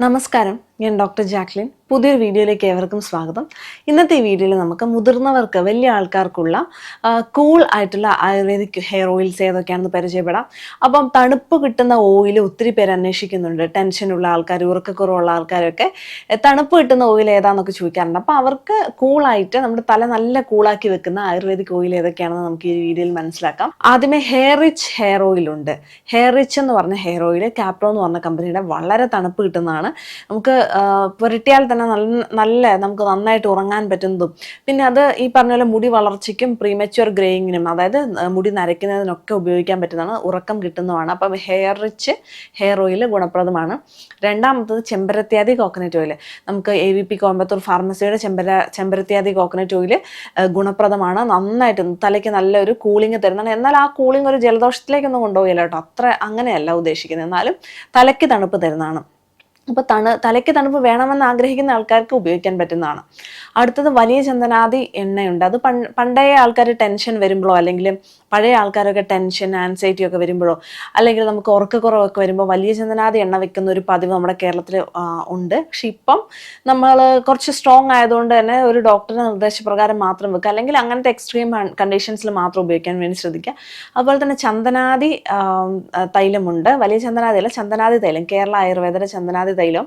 നമസ്കാരം ഞാൻ doctor Jacqueline പുതിയൊരു വീഡിയോയിലേക്ക് ഏവർക്കും സ്വാഗതം. ഇന്നത്തെ ഈ വീഡിയോയിൽ നമുക്ക് മുതിർന്നവർക്ക് വലിയ ആൾക്കാർക്കുള്ള കൂൾ ആയിട്ടുള്ള ആയുർവേദിക് ഹെയർ ഓയിൽസ് ഏതൊക്കെയാണെന്ന് പരിചയപ്പെടാം. അപ്പം തണുപ്പ് കിട്ടുന്ന ഓയിൽ ഒത്തിരി പേര് അന്വേഷിക്കുന്നുണ്ട്. ടെൻഷനുള്ള ആൾക്കാർ ഉറക്കക്കുറവുള്ള ആൾക്കാരൊക്കെ. തണുപ്പ് കിട്ടുന്ന ഓയിൽ ഏതാണെന്നൊക്കെ ചോദിക്കാറുണ്ട്. അപ്പോൾ അവർക്ക് കൂളായിട്ട് നമ്മുടെ തല നല്ല കൂളാക്കി വെക്കുന്ന ആയുർവേദിക് ഓയിൽ ഏതൊക്കെയാണെന്ന് നമുക്ക് ഈ വീഡിയോയിൽ മനസ്സിലാക്കാം. ആദ്യമേ ഹെയർ റിച്ച് ഹെയർ ഓയിൽ ഉണ്ട്. ഹെയർ റിച്ച് എന്ന് പറഞ്ഞ ഹെയർ ഓയിൽ കാപ്രോ എന്ന് പറഞ്ഞ കമ്പനിയുടെ വളരെ തണുപ്പ് കിട്ടുന്നതാണ്. നമുക്ക് പുരട്ടിയാൽ തന്നെ നല്ല നല്ല നമുക്ക് നന്നായിട്ട് ഉറങ്ങാൻ പറ്റുന്നതും. പിന്നെ അത് ഈ പറഞ്ഞ പോലെ മുടി വളർച്ചയ്ക്കും പ്രീമച്വർ ഗ്രേയിങ്ങിനും അതായത് മുടി നരയ്ക്കുന്നതിനൊക്കെ ഉപയോഗിക്കാൻ പറ്റുന്നതാണ് ഉറക്കം കിട്ടുന്നതാണ് അപ്പം ഹെയർ റിച്ച് ഹെയർ ഓയിൽ ഗുണപ്രദമാണ്. രണ്ടാമത്തത് ചെമ്പരത്യാദി കോക്കനറ്റ് ഓയിൽ നമുക്ക് എ വി പി കോയമ്പത്തൂർ ഫാർമസിയുടെ ചെമ്പര ചെമ്പരത്യാദി കോക്കനറ്റ് ഓയിൽ ഗുണപ്രദമാണ്. നന്നായിട്ട് തലയ്ക്ക് നല്ലൊരു കൂളിംഗ് തരുന്നതാണ്. എന്നാൽ ആ കൂളിംഗ് ഒരു ജലദോഷത്തിലേക്കൊന്നും കൊണ്ടുപോയില്ല കേട്ടോ. അത്ര അങ്ങനെയല്ല ഉദ്ദേശിക്കുന്നത്. എന്നാലും തലയ്ക്ക് തണുപ്പ് തരുന്നതാണ്. അപ്പോൾ തണു തലയ്ക്ക് തണുപ്പ് വേണമെന്ന് ആഗ്രഹിക്കുന്ന ആൾക്കാർക്ക് ഉപയോഗിക്കാൻ പറ്റുന്നതാണ്. അടുത്തത് വലിയ ചന്ദനാദി എണ്ണയുണ്ട്. അത് പണ്ടേ ആൾക്കാർ ടെൻഷൻ വരുമ്പോഴോ അല്ലെങ്കിൽ പഴയ ആൾക്കാരൊക്കെ ടെൻഷൻ ആൻസൈറ്റി ഒക്കെ വരുമ്പോഴോ അല്ലെങ്കിൽ നമുക്ക് ഉറക്കക്കുറവൊക്കെ വരുമ്പോൾ വലിയ ചന്ദനാദി എണ്ണ വെക്കുന്ന ഒരു പതിവ് നമ്മുടെ കേരളത്തിൽ ഉണ്ട്. പക്ഷെ ഇപ്പം നമ്മൾ കുറച്ച് സ്ട്രോങ് ആയതുകൊണ്ട് തന്നെ ഒരു ഡോക്ടറുടെ നിർദ്ദേശപ്രകാരം മാത്രം വെക്കുക. അല്ലെങ്കിൽ അങ്ങനത്തെ എക്സ്ട്രീം കണ്ടീഷൻസിൽ മാത്രം ഉപയോഗിക്കാൻ വേണ്ടി ശ്രദ്ധിക്കുക. അതുപോലെ തന്നെ ചന്ദനാദി തൈലമുണ്ട്. വലിയ ചന്ദനാദി അല്ല ചന്ദനാദി തൈലം. കേരള ആയുർവേദയുടെ ചന്ദനാദി തൈലം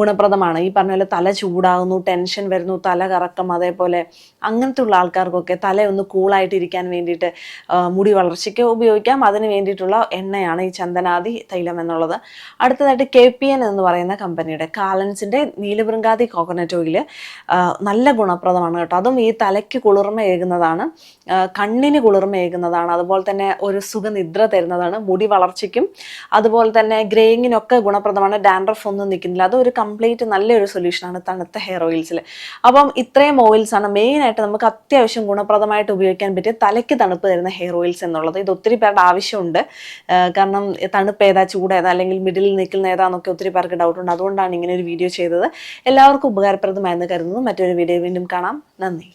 ഗുണപ്രദമാണ്. ഈ പറഞ്ഞ പോലെ തല ചൂടാകുന്നു ടെൻഷൻ വരുന്നു തല കറക്കം അതേപോലെ അങ്ങനത്തെ ഉള്ള ആൾക്കാർക്കൊക്കെ തല ഒന്ന് കൂളായിട്ടിരിക്കാൻ വേണ്ടിയിട്ട് മുടി വളർച്ചയ്ക്ക് ഉപയോഗിക്കാം. അതിന് വേണ്ടിയിട്ടുള്ള എണ്ണയാണ് ഈ ചന്ദനാദി തൈലം എന്നുള്ളത്. അടുത്തതായിട്ട് കെ പി എൻ എന്ന് പറയുന്ന കമ്പനിയുടെ കാലൻസിന്റെ നീലബൃങ്കാതി കോക്കനട്ട് ഓയിൽ നല്ല ഗുണപ്രദമാണ് കേട്ടോ. അതും ഈ തലയ്ക്ക് കുളിർമയേകുന്നതാണ് കണ്ണിന് കുളിർമയേകുന്നതാണ് അതുപോലെ തന്നെ ഒരു സുഖനിദ്ര തരുന്നതാണ് മുടി വളർച്ചയ്ക്കും അതുപോലെ തന്നെ ഗ്രേയിങ്ങിനൊക്കെ ഗുണപ്രദമാണ്. ഡാൻഡ്രഫ് ഒന്നും നിൽക്കുന്നില്ല. അത് ഒരു കംപ്ലീറ്റ് നല്ലൊരു സൊല്യൂഷനാണ് തണുത്ത ഹെയർ ഓയിൽസിൽ അപ്പം ഇത്രയും ഓയിൽസാണ് മെയിനായിട്ട് നമുക്ക് അത്യാവശ്യം ഗുണപ്രദമായിട്ട് ഉപയോഗിക്കാൻ പറ്റിയ തലയ്ക്ക് തണുപ്പ് തരുന്ന ഹെയർ ഓയിൽസ് എന്നുള്ളത്. ഇത് ഒത്തിരി പേരുടെ ആവശ്യമുണ്ട്. കാരണം തണുപ്പ് ഏതാ ചൂട് ഏതാ അല്ലെങ്കിൽ മിഡിൽ നിൽക്കുന്ന ഏതാന്നൊക്കെ ഒത്തിരി പേർക്ക് ഡൗട്ട് ഉണ്ട്. അതുകൊണ്ടാണ് ഇങ്ങനെ ഒരു വീഡിയോ ചെയ്തത്. എല്ലാവർക്കും ഉപകാരപ്രദമായെന്ന് കരുതുന്നു. മറ്റൊരു വീഡിയോ വീണ്ടും കാണാം. നന്ദി.